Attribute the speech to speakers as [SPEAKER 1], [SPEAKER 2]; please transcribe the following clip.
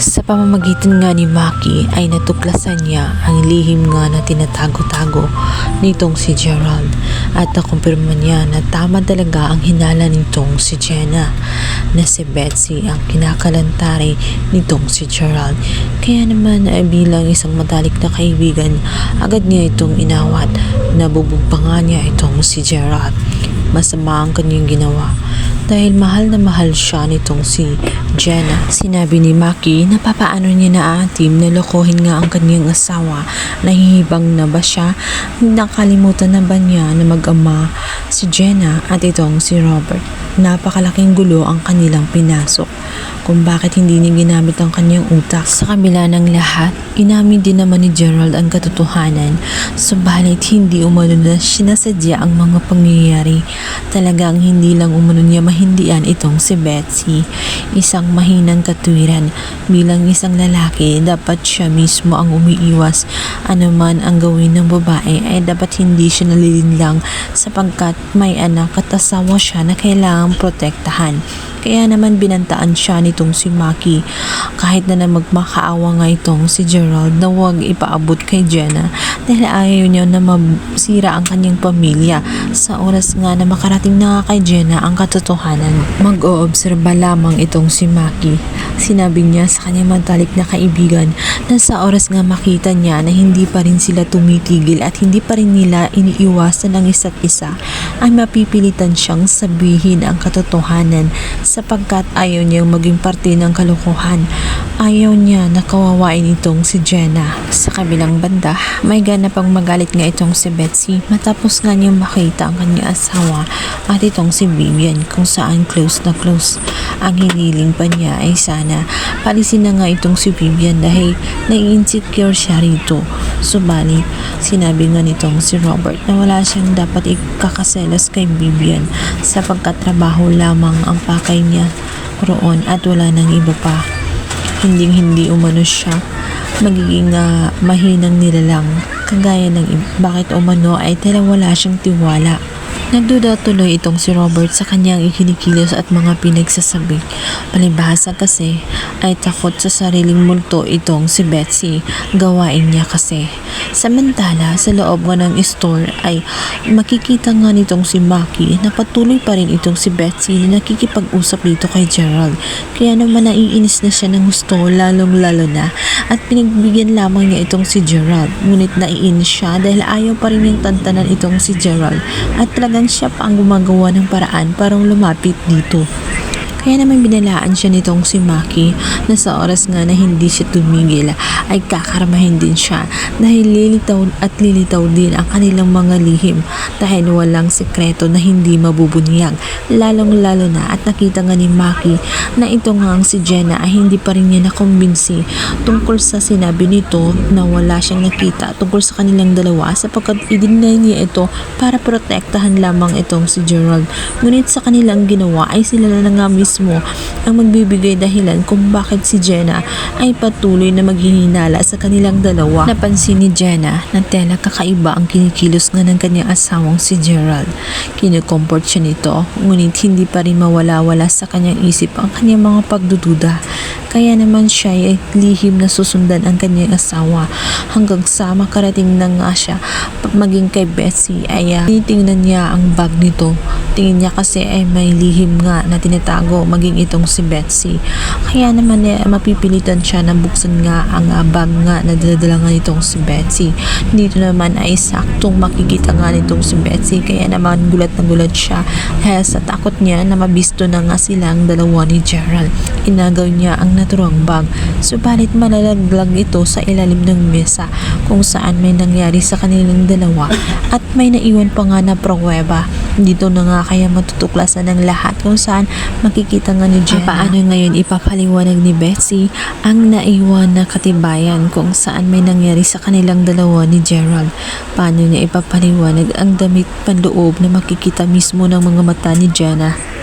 [SPEAKER 1] Sa pamamagitan nga ni Maki ay natuklasan niya ang lihim nga na tinatago-tago nitong si Gerald at nakumpirma niya na tama talaga ang hinala nitong si Jenna na si Betsy ang kinakalantari nitong si Gerald. Kaya naman ay bilang isang matalik na kaibigan, agad niya itong inawat. Nabubog pa nga niya itong si Gerald. Masama ang kanyang ginawa dahil mahal na mahal siya nitong si Jenna. Sinabi ni Maki na papaano niya naatim na lokohin nga ang kanyang asawa. Nahihibang na ba siya? Nakalimutan na ba niya na mag-ama si Jenna at itong si Robert? Napakalaking gulo ang kanilang pinasok kung bakit hindi niya ginamit ang kanyang utak. Sa kabila ng lahat, inamin din naman ni Gerald ang katotohanan, subalit hindi umano na sinasadya ang mga pangyayari. Talagang hindi lang umano niya mahindian itong si Betsy. Isang mahinang katwiran. Bilang isang lalaki, dapat siya mismo ang umiiwas. Ano man ang gawin ng babae ay dapat hindi siya nalilinlang sapagkat may anak at asawa siya na kailangang protektahan. Kaya naman binantaan siya nitong si Maki kahit na na magmakaawa nga itong si Gerald na huwag ipaabot kay Jenna dahil ayaw niya na masira ang kanyang pamilya sa oras nga na makarating na kay Jenna ang katotohanan. Mag-oobserba lamang itong si Maki. Sinabi niya sa kanyang matalik na kaibigan na sa oras nga makita niya na hindi pa rin sila tumitigil at hindi pa rin nila iniiwasan ang isa't isa ay mapipilitan siyang sabihin ang katotohanan sapagkat ayaw niyang maging parte ng kalokohan. Ayaw niya na kawawain itong si Jenna. Sa kabilang banda, may ganap pang magalit nga itong si Betsy matapos nga niyang makita ang kanyang asawa at itong si Vivian kung saan close na close. Ang hiniling pa niya ay sana palisin na nga itong si Vivian dahil nai-insecure siya rito. Subalit, sinabi nga nitong si Robert na wala siyang dapat ikakaselos kay Vivian sapagkat trabaho lamang ang pakay niya roon at wala nang iba pa. Hinding hindi umano siya magiging ah, mahinang nilalang kagaya ng iba. Bakit umano ay tila wala siyang tiwala. Nagduda tuloy itong si Robert sa kanyang ikinikilos at mga pinagsasabi. Palibhasa kasi ay takot sa sariling multo itong si Betsy. Gawain niya kasi. Samantala, sa loob nga ng store ay makikita nga nitong si Maki na patuloy pa rin itong si Betsy na nakikipag-usap dito kay Gerald. Kaya naman naiinis na siya ng gusto lalong lalo na at pinagbigyan lamang niya itong si Gerald. Ngunit naiinis siya dahil ayaw pa rin niyang tantanan itong si Gerald at talagang siya ang gumagawa ng paraan parang lumapit dito. Kaya naman binalaan siya nitong si Maki na sa oras nga na hindi siya tumigil ay kakarmahin din siya dahil lilitaw at lilitaw din ang kanilang mga lihim dahil walang sekreto na hindi mabubunyag lalong lalo na at nakita nga ni Maki na ito nga ang si Jenna ay hindi pa rin niya nakumbinsi tungkol sa sinabi nito na wala siyang nakita tungkol sa kanilang dalawa sapagkat i-deny niya ito para protektahan lamang itong si Gerald. Ngunit sa kanilang ginawa ay sila na nga mismo ang magbibigay dahilan kung bakit si Jenna ay patuloy na maghihinala sa kanilang dalawa. Napansin ni Jenna na tela kakaiba ang kinikilos nga ng kanyang asawang si Gerald. Kinukomport siya nito, ngunit hindi pa rin mawala-wala sa kanyang isip ang kanyang mga pagdududa. Kaya naman siya ay lihim na susundan ang kanyang asawa hanggang sa makarating na nga siya maging kay Bessie ay uh, tinitingnan niya ang bag nito. Tingin niya kasi ay may lihim nga na tinatago maging itong si Betsy. Kaya naman eh, mapipilitan siya na buksan nga ang uh, bag nga na daladala nga nitong si Betsy. Dito naman ay saktong makikita nga nitong si Betsy kaya naman gulat na gulat siya dahil sa takot niya na mabisto na nga silang dalawa ni Gerald. Inagaw niya ang naturang bag. Subalit malalaglag ito sa ilalim ng mesa kung saan may nangyari sa kanilang dalawa at may naiwan pa nga na pruweba. Dito na nga kaya matutuklasan ng lahat kung saan makikita nga ni Jenna. Paano ngayon ipapaliwanag ni Betsy ang naiwan na katibayan kung saan may nangyari sa kanilang dalawa ni Gerald. Paano niya ipapaliwanag ang damit panloob na makikita mismo ng mga mata ni Jenna.